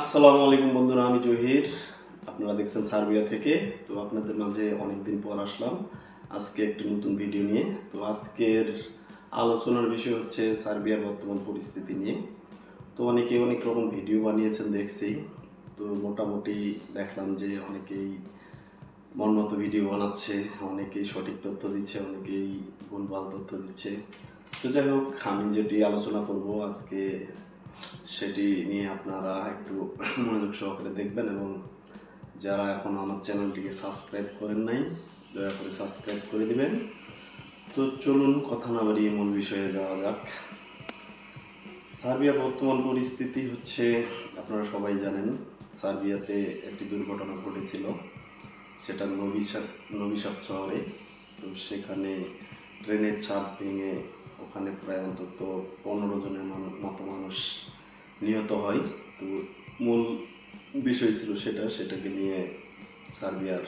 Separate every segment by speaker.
Speaker 1: আসসালামু আলাইকুম বন্ধুরা, আমি জহির। আপনারা দেখছেন সার্বিয়া থেকে। তো আপনাদের মাঝে অনেকদিন পর আসলাম। আজকে একটি নতুন ভিডিও নিয়ে। তো আজকের আলোচনার বিষয় হচ্ছে সার্বিয়ার বর্তমান পরিস্থিতি নিয়ে। তো অনেকে অনেক রকম ভিডিও বানিয়েছেন, দেখছি। তো মোটামুটি দেখলাম যে অনেকেই মন মতো ভিডিও বানাচ্ছে, অনেকেই সঠিক তথ্য দিচ্ছে, অনেকেই ভুলভাল তথ্য দিচ্ছে। তো যাই হোক, আমি যেটি আলোচনা করব আজকে সেটি নিয়ে আপনারা একটু মনোযোগ সহকারে দেখবেন এবং যারা এখন আমার চ্যানেলটিকে সাবস্ক্রাইব করেন নাই, দয়া করে সাবস্ক্রাইব করে দিবেন। তো চলুন কথা না বাড়িয়ে মূল বিষয়ে যাওয়া যাক। সার্বিয়ার বর্তমান পরিস্থিতি হচ্ছে, আপনারা সবাই জানেন, সার্বিয়াতে একটি দুর্ঘটনা ঘটেছিল। সেটা নবিসাদ নবিসাদ শহরে। তো সেখানে ট্রেনের চাপ ভেঙে ওখানে প্রায় অন্তত পনেরো জনের মতো মানুষ নিহত হয়। তো মূল বিষয় ছিল সেটা, সেটাকে নিয়ে সার্বিয়ার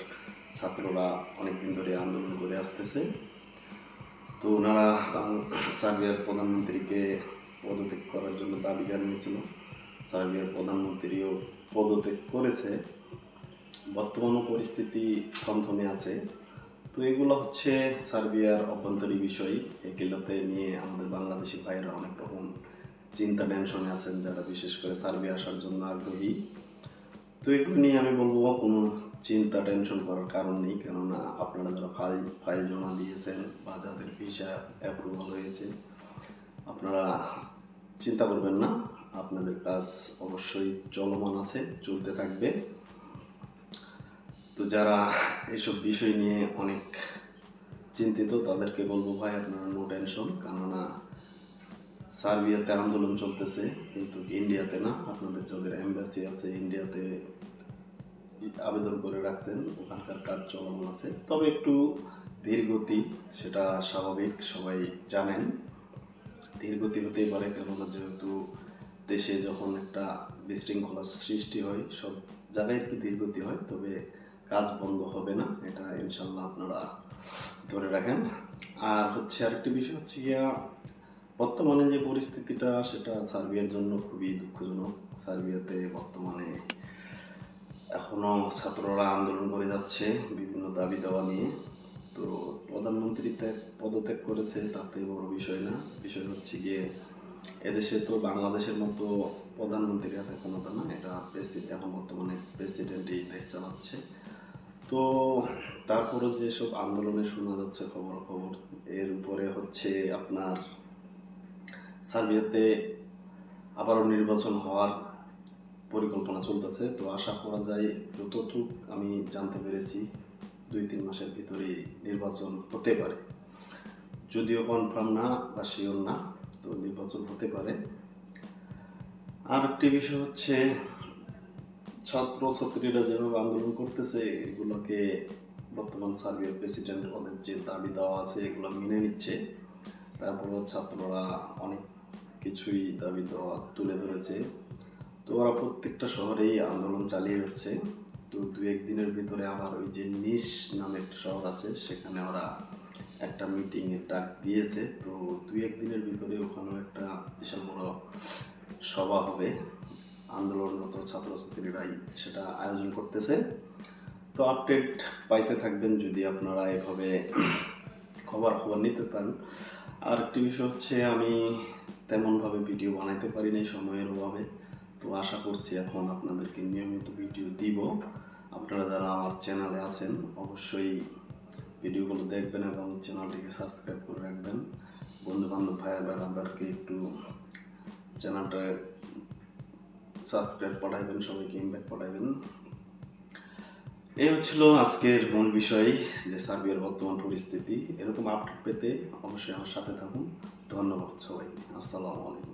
Speaker 1: ছাত্ররা অনেকদিন ধরে আন্দোলন করে আসতেছে। তো ওনারা সার্বিয়ার প্রধানমন্ত্রীকে পদত্যাগ করার জন্য দাবি জানিয়েছিল। সার্বিয়ার প্রধানমন্ত্রীও পদত্যাগ করেছে। বর্তমান পরিস্থিতি থমথমে আছে। তো এগুলো হচ্ছে সার্বিয়ার অভ্যন্তরীণ বিষয়। এগুলোতে নিয়ে আমাদের বাংলাদেশি ভাইয়েরা অনেক রকম চিন্তা টেনশনে আছেন যারা বিশেষ করে সার্ভে আসার জন্য আগ্রহী। তো এগুলো নিয়ে আমি বলব, কোনো চিন্তা টেনশন করার কারণ নেই। কেননা আপনারা যারা ফাইল ফাইল জমা দিয়েছেন বা যাদের ভিসা অ্যাপ্রুভাল হয়েছে, আপনারা চিন্তা করবেন না। আপনাদের কাজ অবশ্যই চলমান আছে, চলতে থাকবে। তো যারা এইসব বিষয় নিয়ে অনেক চিন্তিত, তাদেরকে বলব ভাই, আপনারা নো টেনশন কেননা সার্বিয়াতে আন্দোলন চলতেছে, কিন্তু ইন্ডিয়াতে না, আপনাদের যাদের এম্বাসি আছে, ইন্ডিয়াতে আবেদন করে রাখছেন, ওখানকার কাজ চলমান আছে। তবে একটু ধীরগতি সেটা স্বাভাবিক, সবাই জানেন। ধীরগতি হতেই পারে, কেননা যেহেতু দেশে যখন একটা বিশৃঙ্খলার সৃষ্টি হয়, সব জায়গায় একটু ধীরগতি হয়, তবে কাজ বন্ধ হবে না, এটা ইনশাল্লাহ আপনারা ধরে রাখেন। আর হচ্ছে আরেকটি বিষয় হচ্ছে গিয়া বর্তমানে যে পরিস্থিতিটা, সেটা সার্বিয়ার জন্য খুবই দুঃখজনক। সার্বিয়াতে বর্তমানে এখনও ছাত্ররা আন্দোলন করে যাচ্ছে বিভিন্ন দাবি দেওয়া নিয়ে। তো প্রধানমন্ত্রী ত্যাগ, পদত্যাগ করেছে, তাতে বড় বিষয় না। বিষয় হচ্ছে গিয়ে এদেশে তো বাংলাদেশের মতো প্রধানমন্ত্রীর হাতে ক্ষমতা না, এটা প্রেসিডেন্ট এখন বর্তমানে প্রেসিডেন্টই দেশ চালাচ্ছে। তো তারপরে যেসব আন্দোলনে শোনা যাচ্ছে খবর খবর এর উপরে হচ্ছে আপনার সার্বিয়াতে আবারও নির্বাচন হওয়ার পরিকল্পনা চলতেছে। তো আশা করা যায় যতটুক আমি জানতে পেরেছি, দুই তিন মাসের ভিতরে নির্বাচন হতে পারে। যদিও কনফার্ম না বা শিওর না, তো নির্বাচন হতে পারে। আর একটি বিষয় হচ্ছে ছাত্র ছাত্রীরা যেভাবে আন্দোলন করতেছে, এগুলোকে বর্তমান সার্বিয়ার প্রেসিডেন্ট ওদের যে দাবি দেওয়া আছে, এগুলো মেনে নিচ্ছে। তারপরও ছাত্ররা অনেক কিছুই দাবি তুলে ধরেছে। তো ওরা প্রত্যেকটা শহরেই আন্দোলন চালিয়ে যাচ্ছে। তো দু একদিনের ভিতরে আবার ওই যে নিস নামে একটা শহর আছে, সেখানে ওরা একটা মিটিং এর ডাক দিয়েছে। তো দুই একদিনের ভিতরে ওখানেও একটা বিশাল বড় সভা হবে। আন্দোলনরত ছাত্রছাত্রীরাই সেটা আয়োজন করতেছে। তো আপডেট পাইতে থাকবেন যদি আপনারা এভাবে খবর খবর নিতে চান। আর একটি বিষয় হচ্ছে আমি তেমনভাবে ভিডিও বানাইতে পারি নাই সময়ের অভাবে। তো আশা করছি এখন আপনাদেরকে নিয়মিত ভিডিও দিব। আপনারা যারা আমার চ্যানেলে আছেন, অবশ্যই ভিডিওগুলো দেখবেন এবং চ্যানেলটিকে সাবস্ক্রাইব করে রাখবেন। বন্ধু বান্ধব ভাই বোনদেরকে একটু চ্যানেলটা সাবস্ক্রাইব পাঠাইবেন, সবাইকে ইনভাইট পাঠাইবেন। এই হচ্ছিল আজকের মূল বিষয় যে সার্বিয়ার বর্তমান পরিস্থিতি। এরকম আপডেট পেতে অবশ্যই আমার সাথে থাকুন। ধন্যবাদ সবাইকে। আসসালামু আলাইকুম।